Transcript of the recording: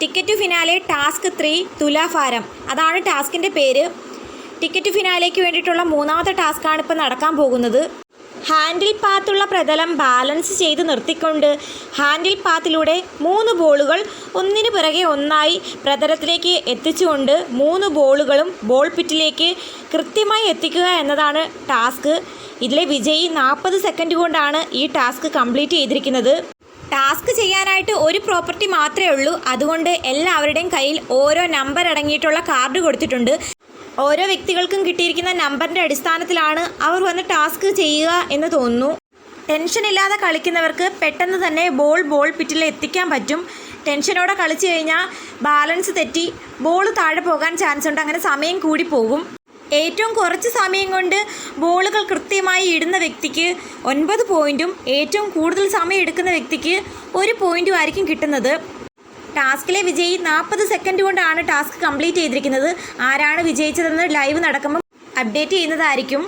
Ticket finale task three Thulabharam അതാണ് ടാസ്കിന്റെ പേര്. ടിക്കറ്റ് ഫിനാലേക്ക് വേണ്ടിയിട്ടുള്ള മൂന്നാമത്തെ ടാസ്ക്കാണ് ഇപ്പോൾ നടക്കാൻ പോകുന്നത്. ഹാൻഡിൽ പാത്തുള്ള പ്രതലം ബാലൻസ് ചെയ്ത് നിർത്തിക്കൊണ്ട് ഹാൻഡിൽ പാത്തിലൂടെ മൂന്ന് ബോളുകൾ ഒന്നിനു പിറകെ ഒന്നായി പ്രതലത്തിലേക്ക് എത്തിച്ചുകൊണ്ട് മൂന്ന് ബോളുകളും ബോൾ പിറ്റിലേക്ക് കൃത്യമായി എത്തിക്കുക എന്നതാണ് ടാസ്ക്. ഇതിലെ വിജയി നാൽപ്പത് സെക്കൻഡ് കൊണ്ടാണ് ഈ ടാസ്ക് കംപ്ലീറ്റ് ചെയ്തിരിക്കുന്നത്. ടാസ്ക് ചെയ്യാനായിട്ട് ഒരു പ്രോപ്പർട്ടി മാത്രമേ ഉള്ളൂ. അതുകൊണ്ട് എല്ലാവരുടെയും കയ്യിൽ ഓരോ നമ്പർ അടങ്ങിയിട്ടുള്ള കാർഡ് കൊടുത്തിട്ടുണ്ട്. ഓരോ വ്യക്തികൾക്കും കിട്ടിയിരിക്കുന്ന നമ്പറിന്റെ അടിസ്ഥാനത്തിലാണ് അവർ വന്ന് ടാസ്ക് ചെയ്യുക എന്ന് തോന്നുന്നു. ടെൻഷൻ ഇല്ലാതെ കളിക്കുന്നവർക്ക് പെട്ടെന്ന് തന്നെ ബോൾ ബോൾ പിറ്റിൽ എത്തിക്കാൻ പറ്റും. ടെൻഷനോടെ കളിച്ചു കഴിഞ്ഞാൽ ബാലൻസ് തെറ്റി ബോൾ താഴെ പോകാൻ ചാൻസ് ഉണ്ട്. അങ്ങനെ സമയം കൂടി പോകും. ഏറ്റവും കുറച്ച് സമയം കൊണ്ട് ബോളുകൾ കൃത്യമായി ഇടുന്ന വ്യക്തിക്ക് ഒൻപത് പോയിന്റും ഏറ്റവും കൂടുതൽ സമയം എടുക്കുന്ന വ്യക്തിക്ക് ഒരു പോയിന്റും ആയിരിക്കും കിട്ടുന്നത്. ടാസ്കിലെ വിജയി നാൽപ്പത് സെക്കൻഡ് കൊണ്ടാണ് ടാസ്ക് കംപ്ലീറ്റ് ചെയ്തിരിക്കുന്നത്. ആരാണ് വിജയിച്ചതെന്ന് ലൈവ് നടക്കുമ്പോൾ അപ്ഡേറ്റ് ചെയ്യുന്നതായിരിക്കും.